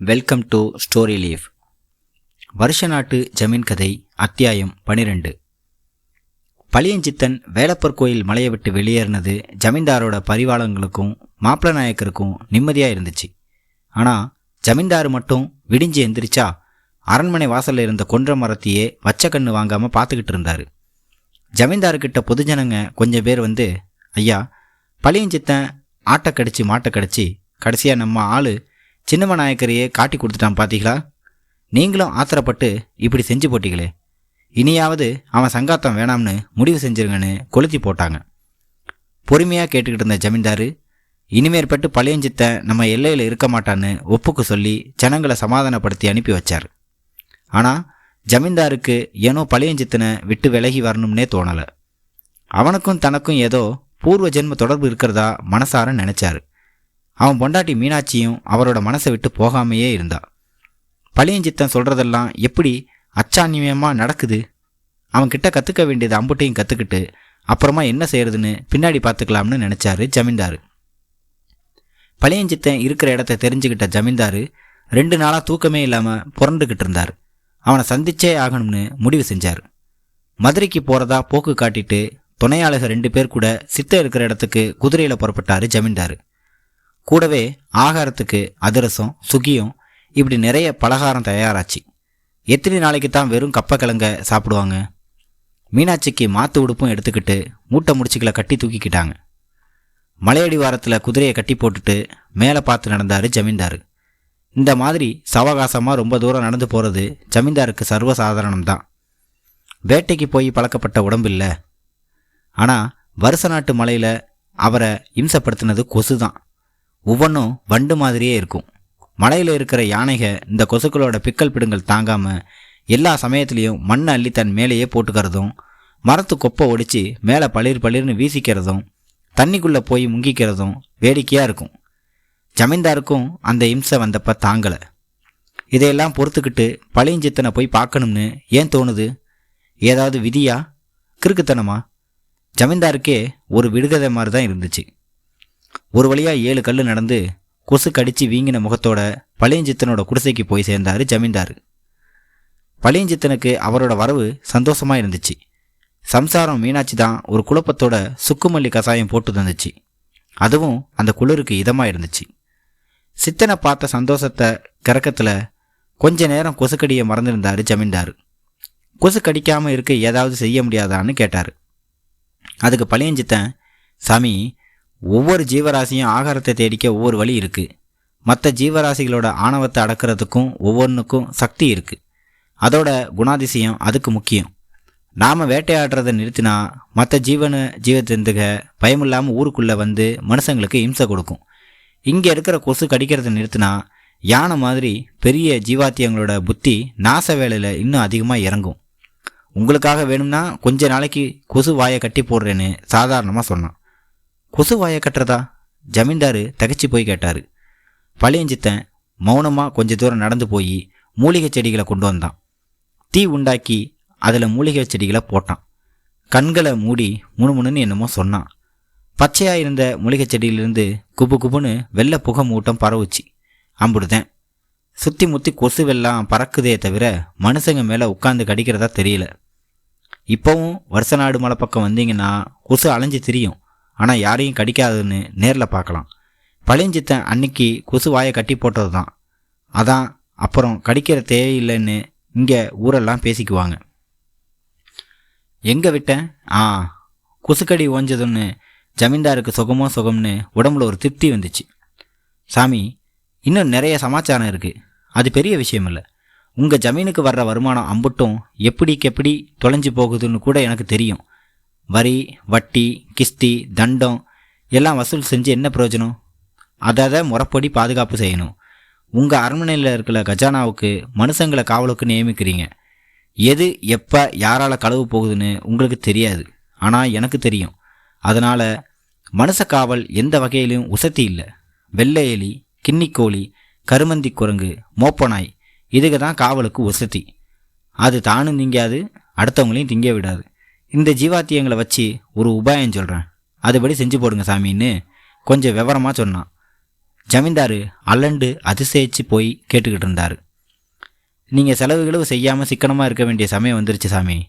Welcome to story leaf வருஷ நாட்டு ஜமீன் கதை அத்தியாயம் பனிரெண்டு. பழியஞ்சித்தன் வேலப்பர் கோயில் மலையை விட்டு வெளியேறினது ஜமீன்தாரோட பரிவாளங்களுக்கும் மாப்பிள நாயக்கருக்கும் நிம்மதியாக இருந்துச்சு. ஆனால் ஜமீன்தார் மட்டும் விடிஞ்சு எந்திரிச்சா அரண்மனை வாசலில் இருந்த கொன்ற மரத்தையே வச்ச கண்ணு வாங்காமல் பார்த்துக்கிட்டு இருந்தார். ஜமீன்தார்கிட்ட பொதுஜனங்க கொஞ்சம் பேர் வந்து ஐயா பழியஞ்சித்தன் ஆட்டை கடிச்சு மாட்டை கடிச்சு கடைசியாக நம்ம ஆள் சின்னம்ம நாயக்கரையே காட்டி கொடுத்துட்டான் பார்த்தீங்களா நீங்களும் ஆத்திரப்பட்டு இப்படி செஞ்சு போட்டீங்களே. இனியாவது அவன் சங்காத்தம் வேணாம்னு முடிவு செஞ்சிருங்கன்னு கொளுத்தி போட்டாங்க. பொறுமையாக கேட்டுக்கிட்டு இருந்த ஜமீன்தாரு இனிமேற்பட்டு பழையஞ்சித்த நம்ம எல்லையில் இருக்க மாட்டான்னு ஒப்புக்கு சொல்லி ஜனங்களை சமாதானப்படுத்தி அனுப்பி வச்சார். ஆனால் ஜமீன்தாருக்கு ஏனோ பழையஞ்சித்தனை விட்டு விலகி வரணும்னே தோணலை. அவனுக்கும் தனக்கும் ஏதோ பூர்வ ஜென்ம தொடர்பு இருக்கிறதா மனசார நினச்சாரு. அவன் பொண்டாட்டி மீனாட்சியும் அவரோட மனசை விட்டு போகாமையே இருந்தா. பழியஞ்சித்தன் சொல்றதெல்லாம் எப்படி அச்சான்யமாக நடக்குது? அவன் கிட்ட கற்றுக்க வேண்டியது அம்புட்டையும் கற்றுக்கிட்டு அப்புறமா என்ன செய்யறதுன்னு பின்னாடி பார்த்துக்கலாம்னு நினச்சாரு ஜமீன்தாரு. பழையஞ்சித்தன் இருக்கிற இடத்த தெரிஞ்சுக்கிட்ட ஜமீன்தாரு ரெண்டு நாளாக தூக்கமே இல்லாமல் புரண்டுக்கிட்டு இருந்தார். அவனை சந்திச்சே ஆகணும்னு முடிவு செஞ்சார். மதுரைக்கு போகிறதா போக்கு காட்டிட்டு துணையாளர்கள் ரெண்டு பேர் கூட சித்த இருக்கிற இடத்துக்கு குதிரையில் புறப்பட்டாரு ஜமீன்தாரு. கூடவே ஆகாரத்துக்கு அதிரசம் சுகியும் இப்படி நிறைய பலகாரம் தயாராச்சு. எத்தனை நாளைக்கு தான் வெறும் கப்பக்கிழங்க சாப்பிடுவாங்க? மீனாட்சிக்கு மாத்து உடுப்பும் எடுத்துக்கிட்டு மூட்டை முடிச்சுக்களை கட்டி தூக்கிக்கிட்டாங்க. மலையடி வாரத்தில் குதிரையை கட்டி போட்டுட்டு மேலே பார்த்து நடந்தார் ஜமீன்தார். இந்த மாதிரி சவகாசமாக ரொம்ப தூரம் நடந்து போகிறது ஜமீன்தாருக்கு சர்வசாதாரணம் தான் வேட்டைக்கு போய் பழக்கப்பட்ட உடம்பு இல்லை ஆனால் வருஷ நாட்டு மலையில் அவரை இம்சப்படுத்தினது கொசு தான் ஒவ்வொன்றும் வண்டு மாதிரியே இருக்கும். மலையில் இருக்கிற யானைக இந்த கொசுக்களோட பிக்கல் பிடுங்கள் தாங்காமல் எல்லா சமயத்துலேயும் மண்ணை அள்ளி தன் மேலேயே போட்டுக்கிறதும் மரத்து கொப்பை ஒடிச்சு மேலே பளிர் பளிர்னு வீசிக்கிறதும் தண்ணிக்குள்ளே போய் முங்கிக்கிறதும் வேடிக்கையாக இருக்கும். ஜமீன்தாருக்கும் அந்த இம்சை வந்தப்ப தாங்கலை. இதையெல்லாம் பொறுத்துக்கிட்டு பழியஞ்சித்தனை போய் பார்க்கணும்னு ஏன் தோணுது? ஏதாவது விதியா? கிறுக்குத்தனமா? ஜமீன்தாருக்கே ஒரு விடுகதை மாதிரி தான் இருந்துச்சு. ஒரு வழியாக ஏழு கல் நடந்து கொசு கடிச்சு வீங்கின முகத்தோட பழையஞ்சித்தனோட குடிசைக்கு போய் சேர்ந்தாரு ஜமீன்தார். பழையஞ்சித்தனுக்கு அவரோட வரவு சந்தோஷமா இருந்துச்சு. சம்சாரம் மீனாட்சி தான் ஒரு குழப்பத்தோட சுக்குமல்லி கசாயம் போட்டு தந்துச்சு. அதுவும் அந்த குளிருக்கு இதமா இருந்துச்சு. சித்தனை பார்த்த சந்தோஷத்தை கிறக்கத்தில் கொஞ்ச நேரம் கொசுக்கடியை மறந்துருந்தாரு ஜமீன்தார். கொசு கடிக்காமல் இருக்க ஏதாவது செய்ய முடியாதான்னு கேட்டார். அதுக்கு பழையஞ்சித்தன் சாமி ஒவ்வொரு ஜீவராசியும் ஆகாரத்தை தேடிக்க ஒவ்வொரு வழி இருக்குது மற்ற ஜீவராசிகளோட ஆணவத்தை அடக்கிறதுக்கும் ஒவ்வொன்றுக்கும் சக்தி இருக்குது அதோட குணாதிசயம் அதுக்கு முக்கியம். நாம் வேட்டையாடுறதை நிறுத்தினா மற்ற ஜீவன ஜீவத்தந்துக பயமில்லாமல் ஊருக்குள்ளே வந்து மனுஷங்களுக்கு இம்சை கொடுக்கும். இங்கே இருக்கிற கொசு கடிக்கிறத நிறுத்தினா யானை மாதிரி பெரிய ஜீவாத்தியங்களோட புத்தி நாச வேலையில் இன்னும் அதிகமாக இறங்கும். உங்களுக்காக வேணும்னா கொஞ்ச நாளைக்கு கொசு வாயை கட்டி போடுறேன்னு சாதாரணமாக சொன்னான். கொசு வாயை கட்டுறதா? ஜமீன்தாரு தகச்சு போய் கேட்டார். பழையஞ்சித்தன் மௌனமாக கொஞ்ச தூரம் நடந்து போய் மூலிகை செடிகளை கொண்டு வந்தான். தீ உண்டாக்கி அதில் மூலிகை செடிகளை போட்டான். கண்களை மூடி முணுமுணுன்னு என்னமோ சொன்னான். பச்சையாக இருந்த மூலிகை செடியிலிருந்து குபு குபுன்னு வெள்ளை புகை மூட்டம் பரவுச்சு. அம்புடுதேன். சுற்றி முற்றி கொசு வெள்ளம் பறக்குதே தவிர மனுஷங்க மேலே உட்காந்து கடிக்கிறதா தெரியல. இப்போவும் வருஷ நாடு மலை பக்கம் வந்தீங்கன்னா கொசு அலைஞ்சு திரியும். ஆனால் யாரையும் கடிக்காதுன்னு நேரில் பார்க்கலாம். பழியஞ்சித்தன் அன்னைக்கு கொசு வாயை கட்டி போட்டது தான் அதான் அப்புறம் கடிக்கிற தேவையில்லைன்னு இங்கே ஊரெல்லாம் பேசிக்குவாங்க. எங்கே விட்டேன்? ஆ கொசுக்கடி ஓஞ்சதுன்னு ஜமீன்தாருக்கு சுகமோ சுகம்னு உடம்புல ஒரு திருப்தி வந்துச்சு. சாமி இன்னும் நிறைய சமாச்சாரம் இருக்குது அது பெரிய விஷயம் இல்லை உங்கள் ஜமீனுக்கு வர்ற வருமானம் அம்புட்டும் எப்படிக்கு எப்படி தொலைஞ்சு போகுதுன்னு கூட எனக்கு தெரியும். வரி வட்டி கிஸ்தி தண்டம் எல்லாம் வசூல் செஞ்சு என்ன பிரயோஜனம்? அதை அதை முறைப்படி பாதுகாப்பு செய்யணும். உங்கள் அரண்மனையில் இருக்கிற கஜானாவுக்கு மனுஷங்களை காவலுக்கு நியமிக்கிறீங்க. எது எப்போ யாரால் களவு போகுதுன்னு உங்களுக்கு தெரியாது. ஆனால் எனக்கு தெரியும். அதனால் மனுஷ காவல் எந்த வகையிலும் உசத்தி இல்லை. வெள்ளை எலி கிண்ணிக்கோழி கருமந்தி குரங்கு மோப்பனாய் இதுக்கு தான் காவலுக்கு உசத்தி. அது தானும் திங்காது அடுத்தவங்களையும் திங்க விடாது. இந்த ஜீவாத்தியங்களை வச்சு ஒரு உபாயம் சொல்கிறேன் அதுபடி செஞ்சு போடுங்க சாமின்னு கொஞ்சம் விவரமாக சொன்னான். ஜமீன்தாரு அல்லண்டு அதிசயிச்சு போய் கேட்டுக்கிட்டு இருந்தார். நீங்கள் செலவுகளும் செய்யாமல் சிக்கனமாக இருக்க வேண்டிய சமயம் வந்துருச்சு சாமி.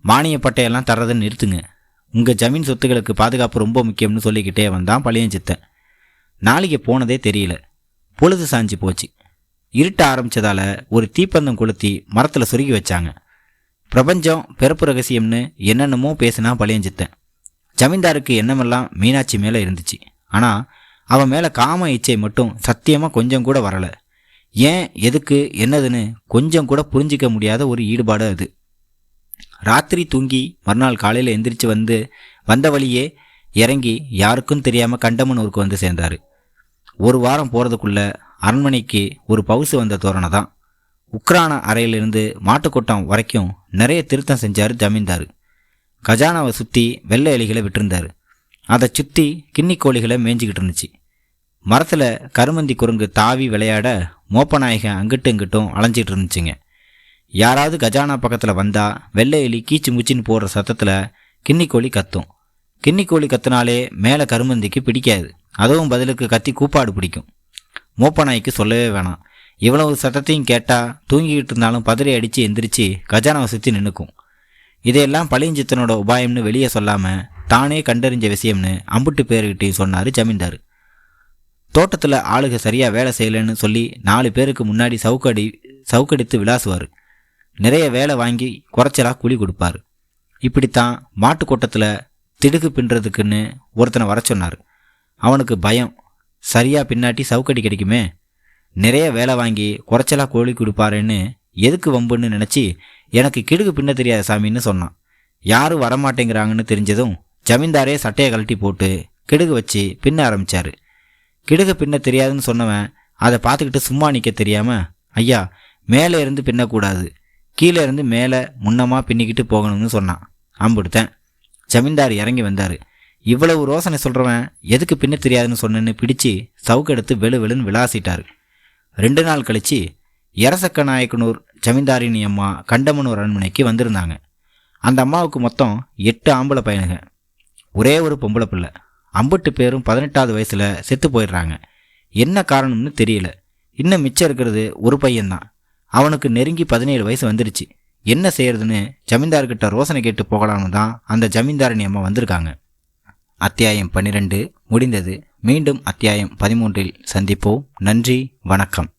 மானிய பட்டையெல்லாம் தர்றதை நிறுத்துங்க. உங்கள் ஜமீன் சொத்துக்களுக்கு பாதுகாப்பு ரொம்ப முக்கியம்னு சொல்லிக்கிட்டே வந்தான் பழையஞ்சித்தன். நாளைக்கு போனதே தெரியல. பொழுது சாஞ்சி போச்சு. இருட்ட ஆரம்பித்ததால் ஒரு தீப்பந்தம் கொளுத்தி மரத்தில் சொருகி வச்சாங்க. பிரபஞ்சம் பிறப்பு ரகசியம்னு என்னென்னமோ பேசினா பழையஞ்சித்தன் ஜமீன்தாருக்கு எண்ணமெல்லாம் மீனாட்சி மேலே இருந்துச்சு. ஆனால் அவன் மேலே காம இச்சை மட்டும் சத்தியமாக கொஞ்சம் கூட வரலை. ஏன் எதுக்கு என்னதுன்னு கொஞ்சம் கூட புரிஞ்சிக்க முடியாத ஒரு ஈடுபாடு அது. ராத்திரி தூங்கி மறுநாள் காலையில் எந்திரிச்சு வந்து வந்த வழியே இறங்கி யாருக்கும் தெரியாமல் கண்டமனூருக்கு வந்து சேர்ந்தார். ஒரு வாரம் போகிறதுக்குள்ளே அரண்மனைக்கு ஒரு பவுசு வந்த தோரணை தான் உக்ரான அறையிலிருந்து மாட்டுக்கொட்டம் வரைக்கும் நிறைய திருத்தம் செஞ்சார் ஜமீன்தார். கஜானாவை சுற்றி வெள்ளை எலிகளை விட்டுருந்தார். அதை சுற்றி கிண்ணி கோழிகளை மேய்ஞ்சிக்கிட்டு இருந்துச்சு. மரத்தில் கருமந்தி குரங்கு தாவி விளையாட மோப்பநாயகன் அங்கிட்டும் இங்கிட்டும் அலைஞ்சிட்டு இருந்துச்சுங்க. யாராவது கஜானா பக்கத்தில் வந்தால் வெள்ளை எலி கீச்சு முச்சின்னு போடுற சத்தத்தில் கிண்ணி கோழி கத்தும். கிண்ணி கோழி கத்துனாலே மேலே கருமந்திக்கு பிடிக்காது. அதுவும் பதிலுக்கு கத்தி கூப்பாடு பிடிக்கும். மோப்பநாய்க்கு சொல்லவே வேணாம். இவ்வளவு சத்தத்தையும் கேட்டால் தூங்கிக்கிட்டு இருந்தாலும் பதறி அடித்து எந்திரிச்சு கஜானாவை சுற்றி நின்றுக்கும் இதையெல்லாம் பழியஞ்சித்தனோட உபாயம்னு வெளியே சொல்லாமல் தானே கண்டறிஞ்ச விஷயம்னு அம்புட்டு பேருக்கிட்டையும் சொன்னார் ஜமீன்தார். தோட்டத்தில் ஆளுக சரியாக வேலை செய்யலைன்னு சொல்லி நாலு பேருக்கு முன்னாடி சவுக்கடி சவுக்கடித்து விளாசுவார். நிறைய வேலை வாங்கி குறைச்சலாக கூலி கொடுப்பார். இப்படித்தான் மாட்டு கூட்டத்தில் திடுகு பின்னுறதுக்குன்னு ஒருத்தனை வர சொன்னார். அவனுக்கு பயம். சரியாக பின்னாட்டி சவுக்கடி கிடைக்குமே? நிறைய வேலை வாங்கி குறைச்சலாக கோழி கொடுப்பாருன்னு எதுக்கு வம்புன்னு நினச்சி எனக்கு கிடுகு பின்ன தெரியாத சாமின்னு சொன்னான். யாரும் வரமாட்டேங்கிறாங்கன்னு தெரிஞ்சதும் ஜமீன்தாரே சட்டையை கழட்டி போட்டு கிடுகு வச்சு பின்ன ஆரம்பித்தார் கிடுகு பின்ன தெரியாதுன்னு சொன்னவன் அதை பார்த்துக்கிட்டு சும்மா நிற்க தெரியாமல் ஐயா மேலே இருந்து பின்னக்கூடாது. கீழே இருந்து மேலே முன்னமாக பின்னிக்கிட்டு போகணும்னு சொன்னான். அம்பிடுத்தேன். ஜமீன்தார் இறங்கி வந்தார். இவ்வளவு ரோசனை சொல்கிறவன் எதுக்கு பின்ன தெரியாதுன்னு சொன்னேன்னு பிடிச்சு சவுக்கெடுத்து வெளு வெளுன்னு விளாசிட்டாரு. ரெண்டு நாள் கழிச்சு எரசக்க நாயக்கனூர் ஜமீன்தாரினி அம்மா கண்டமனூர் அரண்மனைக்கு வந்திருந்தாங்க. அந்த அம்மாவுக்கு மொத்தம் எட்டு ஆம்பளை பையனுங்க. ஒரே ஒரு பொம்பளை பிள்ளை. ஐம்பட்டு பேரும் பதினெட்டாவது வயசில் செத்து போயிடுறாங்க. என்ன காரணம்னு தெரியல. இன்னும் மிச்சம் இருக்கிறது ஒரு பையன்தான். அவனுக்கு நெருங்கி பதினேழு வயசு வந்துருச்சு. என்ன செய்யறதுன்னு ஜமீன்தார்கிட்ட ரோசனை கேட்டு போகலான்னு தான் அந்த ஜமீன்தாரணி அம்மா வந்திருக்காங்க. அத்தியாயம் பன்னிரெண்டு முடிந்தது. மீண்டும் அத்தியாயம் பதிமூன்றில் சந்திப்போம். நன்றி வணக்கம்.